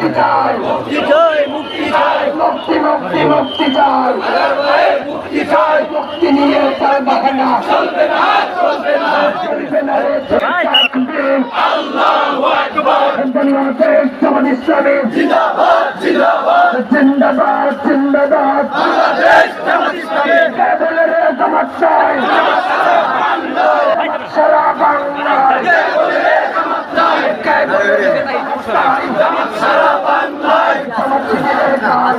মুক্তি চাই মুক্তি চাই মুক্তি চাই মুক্তি মুক্তি মুক্তি চাই হাজার ভাইয়ের মুক্তি চাই মুক্তি নিয়ে চলবে না। চলবে না চলবে না। চলবে না। আল্লাহু আকবার। বাংলাদেশ জামাত ইসলামী জিন্দাবাদ জিন্দাবাদ। জিন্দাবাদ জিন্দাবাদ। বাংলাদেশ জামাত ইসলামী কে বলে রে জামাত চাই সারা বাংলায়। কে বলে রে জামাত নাই কে জামাত চাই জামাত সারা বাংলায় জামাত শিবিরের কাজ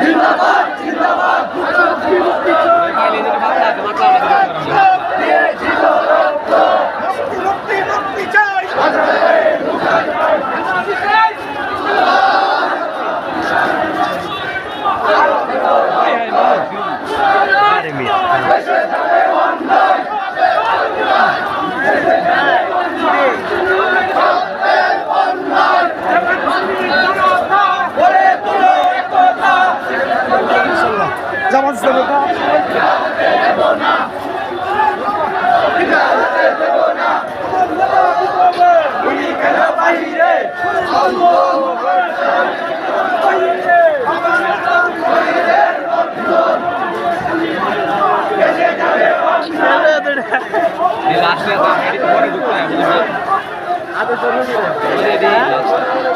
জিন্দাবাদ জিন্দাবাদ মুক্তি মুক্তি চাই গড়ে তোলো একতা জামাত ইসলামী গুলি খেলা বাহিরে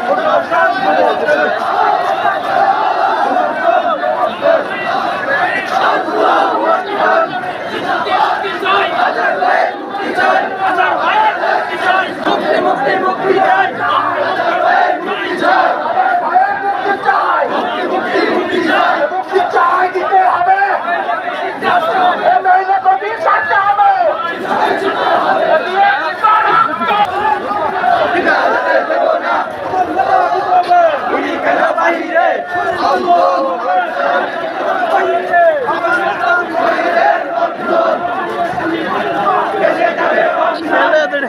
মুক্তি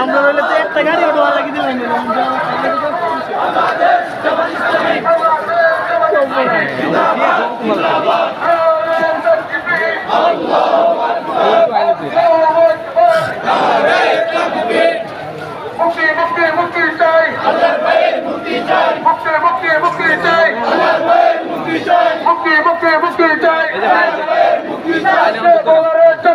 আমরা হইলে তো একটা গাড়ি অটো লাগিয়ে দিলাম মুক্তি মুক্তি মুক্তি চাই। মুক্তি মুক্তি মুক্তি চাই। মুক্তি মুক্তি মুক্তি চাই। বলে রে